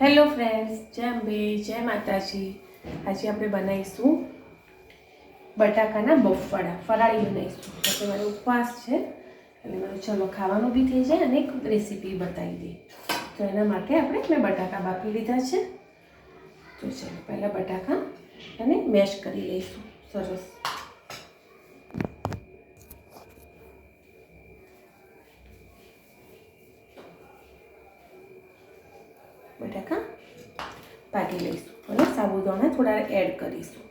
Hello friends જય અંબે, જય માતાજી. આજે આપણે બનાવીશું બટાકાના બફાડા. ફરાળી બનાવીશું. એટલે મારો ઉપવાસ છે. એટલે મારું ચલો ખાવાનું બી થઈ જાય અને એક રેસીપી બતાવી દે તો એના માટે આપણે મેં બટાકા બાફી લીધા છે. તો ચલો પહેલાં બટાકા અને મેશ કરી લઈશું. સરસ. બટાકા પાકી લઈશું. અને સાબુદાણા થોડા એડ કરીશું.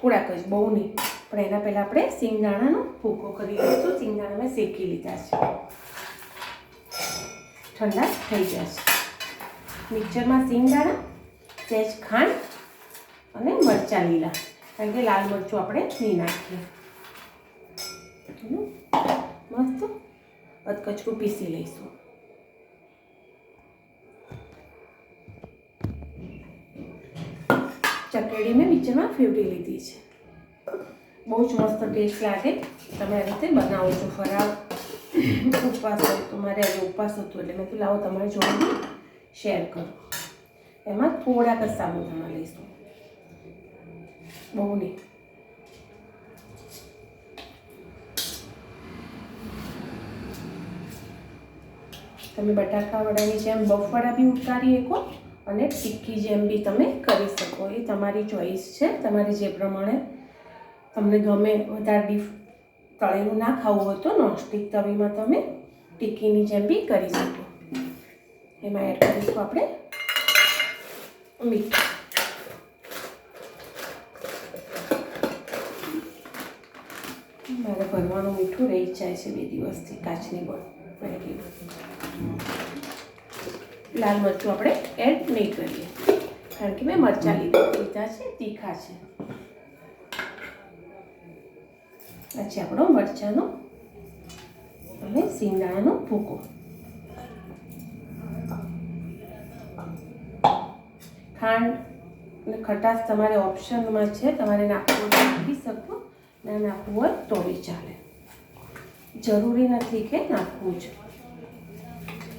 થોડાક જ, બહુ નહીં. પણ એના પહેલાં આપણે સિંગદાણાનો ભૂકો કરી લઈશું. સિંગદાણા મેં શેકી લીધા છે. ઠંડા થઈ ગયા છે. મિક્સરમાં સિંગદાણા સહેજ ખાંડ અને મરચાં લીલા. કારણ કે લાલ મરચું આપણે નહીં નાખીએ. મસ્ત અધકચરું પીસી લઈશું. ચકેડી મેં મિક્સરમાં ફેવરી લીધી છે. બહુ જ મસ્ત ટેસ્ટ લાગે. તમે આ રીતે બનાવો છો. ફરાળ ઉપવાસ હતો મારે આજે ઉપવાસ હતો એટલે મેં લાવો તમારે જોડે શેર કરો. એમાં થોડાક જ સાબુદાણા લઈશું. બહુ નહીં. તમે બટાકા વડાની જેમ બફવાડા બી ઉતારી શકો. અને ટિક્કી જેમ બી તમે કરી શકો. એ તમારી ચોઈસ છે, તમારે જે પ્રમાણે તમને ગમે વધારે ડીફ તળેલું ના ખાવું હોય તો નોનસ્ટિક તવીમાં તમે ટિક્કીની જેમ બી કરી શકો. એમાં એડ કરીશું આપણે મીઠું. મારે ભરવાનું મીઠું રહી જાય છે બે દિવસથી, કાચની બોટલ લાલ મરચું આપણે એડ નહીં કરીએ. કારણ કે મેં મરચાં લીધા છે તીખા છે. પછી આપણો મરચાંનો અને સિંગદાણાનો ભૂકો. ખાંડ અને ખટાશ તમારે ઓપ્શનમાં છે, તમારે નાખવું નાખી શકો, ના નાખવું હોય તો બી ચાલે. જરૂરી નથી કે નાખવું જ.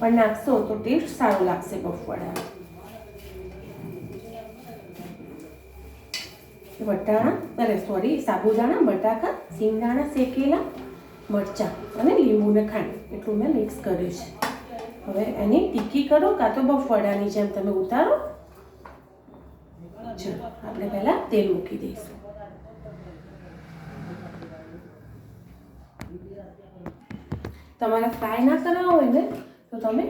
પણ નાખશો તો ટેસ્ટ સારો લાગશે બફવાડાનો વટાણા અરે સોરી સાબુદાણા બટાકા સિંગદાણા શેકેલા મરચાં અને લીંબુ ને ખાંડ એટલું મેં મિક્સ કર્યું છે હવે એની ટીકી કરો કાં તો બફવાડાની જેમ તમે ઉતારો ચલો આપણે પહેલાં તેલ મૂકી દઈશું તમારે ફ્રાય ના કરાવવો હોય ને તો તમે?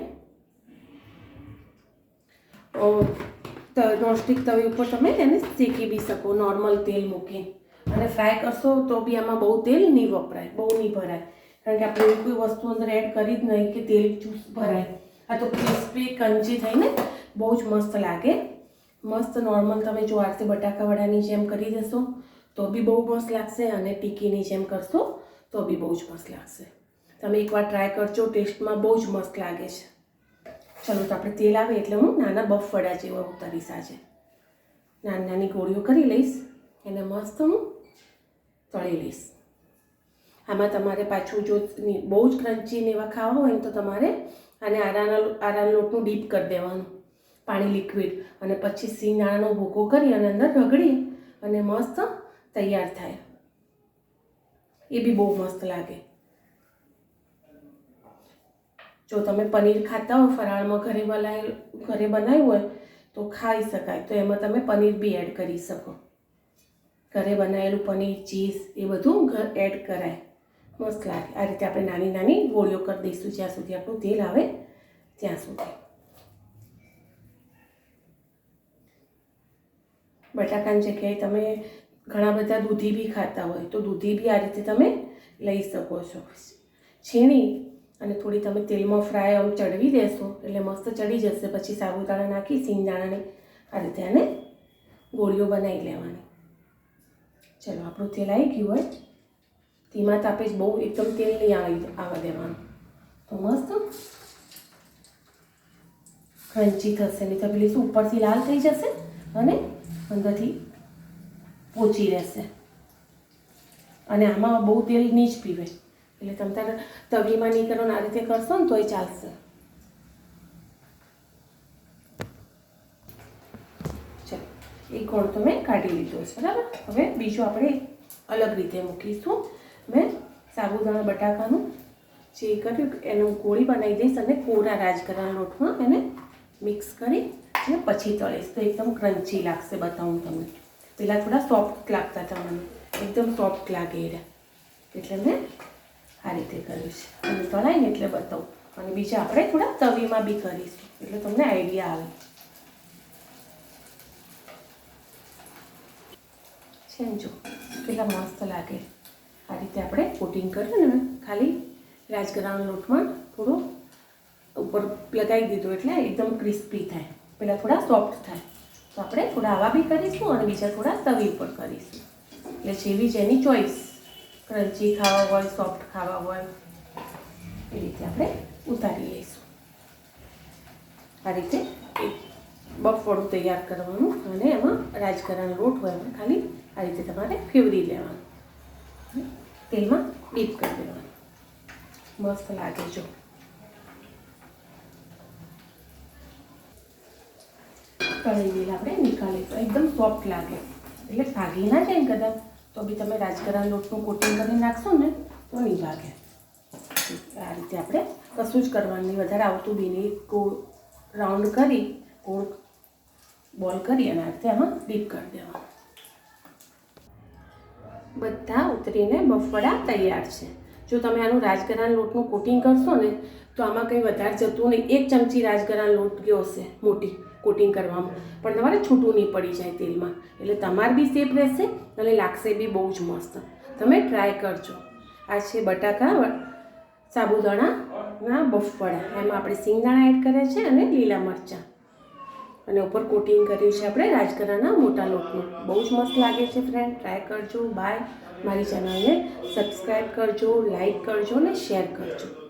નોનસ્ટિક તવી ઉપર તમે તેને શેકી બી શકો, નોર્મલ તેલ મૂકી. અને ફ્રાય કરશો તો બી આમાં બહુ તેલ નહીં વપરાય, બહુ નહીં ભરાય. કારણ કે આપણે એવી કોઈ વસ્તુ અંદર એડ કરી જ નહીં કે તેલ ચૂસ ભરાય. આ તો ક્રિસ્પી કંચી થઈને બહુ જ મસ્ત લાગે. મસ્ત નોર્મલ તમે જો આ રીતે બટાકાવાળાની જેમ કરી દેશો તો બી બહુ મસ્ત લાગશે અને ટીકીની જેમ કરશો તો બી બહુ જ મસ્ત લાગશે. તમે એકવાર ટ્રાય કરજો, ટેસ્ટમાં બહુ જ મસ્ત લાગે છે. ચલો તો આપણે તેલ આવે એટલે હું નાના બફ વડા જેવા ઉતારીશ આજે. નાની નાની ગોળીઓ કરી લઈશ, એને મસ્ત હું તળી લઈશ. આમાં તમારે પાછું જો બહુ જ ક્રન્ચી ને એવા ખાવા હોય તો તમારે આને આરાના આરાના લોટનું ડીપ કરી દેવાનું. પાણી લિક્વિડ અને પછી સિંગદાણાનો ભૂકો કરી અને અંદર રગડી અને મસ્ત તૈયાર થાય. એ બી બહુ મસ્ત લાગે. જો તમે પનીર ખાતા હો ફરાળમાં ઘરે બનાવી ઘરે બનાવ્યું હોય, તો ખાઈ શકાય. તો એમાં તમે પનીર બી એડ કરી શકો. ઘરે બનાવેલું પનીર, ચીઝ, એ બધું ઘર એડ કરાય. મસ્ત લાગે. આ રીતે આપણે નાની નાની ગોળીઓ કરી દઈશું જ્યાં સુધી આપણું તેલ આવે ત્યાં સુધી. બટાકાની જગ્યાએ તમે ઘણા બધા દૂધી બી ખાતા હોય, તો દૂધી બી આ રીતે તમે લઈ શકો છો. છીણી અને થોડી તમે તેલમાં ફ્રાય આમ ચડવી દેશો, એટલે મસ્ત ચડી જશે. પછી સાબુદાણા નાખી, સિંગદાણાને આ રીતે આને ગોળીઓ બનાવી લેવાની. ચલો, આપણું તેલ આવી ગયું હોય. ધીમા તાપે જ બહુ એકદમ તેલ નહીં આવી આવવા દેવાનું. તો મસ્ત ક્રંચી થશે. નહીં તો પેલી શું, ઉપરથી લાલ થઈ જશે અને અંદરથી પોચી રહેશે. અને આમાં બહુ તેલ નહીં જ પીવે. એટલે તમે તારે તવીમાં નહીં કરો આ રીતે કરશો ને તોય ચાલશે. એક ગોળ તો મેં કાઢી લીધો છે, બરાબર? હવે બીજું આપણે અલગ રીતે મૂકીશું. મેં સાબુદાણા, બટાકાનું જે કર્યું એનું ગોળી બનાવી દઈશ અને કોરા રાજગરાના લોટમાં એને મિક્સ કરી અને પછી તળીશ. તો એકદમ ક્રન્ચી લાગશે બતાવું તમને. પહેલાં થોડા સોફ્ટ લાગતા તમને એકદમ સોફ્ટ લાગે એટલે મેં રીતે કરીશ અને તળાઈને એટલે બતાવું. અને બીજા આપણે થોડા તવીમાં બી કરીશું. એટલે તમને આઈડિયા આવે. છે જો, કેટલા મસ્ત લાગે. આ રીતે આપણે કોટિંગ કર્યું ને, ખાલી રાજગરાના લોટમાં થોડું ઉપર લગાવી દીધું એટલે એકદમ ક્રિસ્પી થાય. પહેલાં થોડા સોફ્ટ થાય. તો આપણે થોડા આવા બી કરીશું અને બીજા થોડા તવી ઉપર કરીશું. એટલે જેવી જેની ચોઈસ ક્રન્ચી ખાવા હોય, સોફ્ટ ખાવા હોય, એ રીતે આપણે ઉતારી લઈશું. આ રીતે બફવાળું તૈયાર કરવાનું અને એમાં રાજગરાનો લોટ હોય એમાં ખાલી આ રીતે તમારે ફેવરી લેવાનું. તેલમાં ડીપ કરી દેવાનું. મસ્ત લાગે જો. તળેલી આપણે નીકાળી તો એકદમ સોફ્ટ લાગે. એટલે ભાગી ના જાય કદાચ. તો બી તમે રાજગરા લોટનું કોટિંગ કરી નાખશો ને, તો નહીં ભાગે. આ રીતે આપણે કશું જ કરવાનું વધારે આવતું બી નહીં. ગોળ રાઉન્ડ કરી, ગોળ બોલ કરી અને આ રીતે આમાં ડીપ કરી દેવાનું. બધા ઉતરીને મફળા તૈયાર છે. જો તમે આનું રાજગરાના લોટનું કોટિંગ કરશો ને, તો આમાં કંઈ વધારે જતું નહીં. એક ચમચી રાજગરાના લોટ ગયો હશે મોટી કોટિંગ કરવામાં. પણ તમારે છૂટું નહીં પડી જાય તેલમાં. એટલે તમારે બી સેફ રહેશે, અને લાગશે બી બહુ જ મસ્ત. તમે ટ્રાય કરજો. આ છે બટાકા સાબુદાણાના બફળા એમાં આપણે સિંગદાણા એડ કર્યા છે અને લીલા મરચાં. અને ઉપર કોટિંગ કર્યું છે આપણે રાજગરાના મોટા લોટનું બહુ જ મસ્ત લાગે છે ફ્રેન્ડ ટ્રાય કરજો. બાય મારી ચેનલને સબસ્ક્રાઈબ કરજો લાઈક કરજો અને શેર કરજો.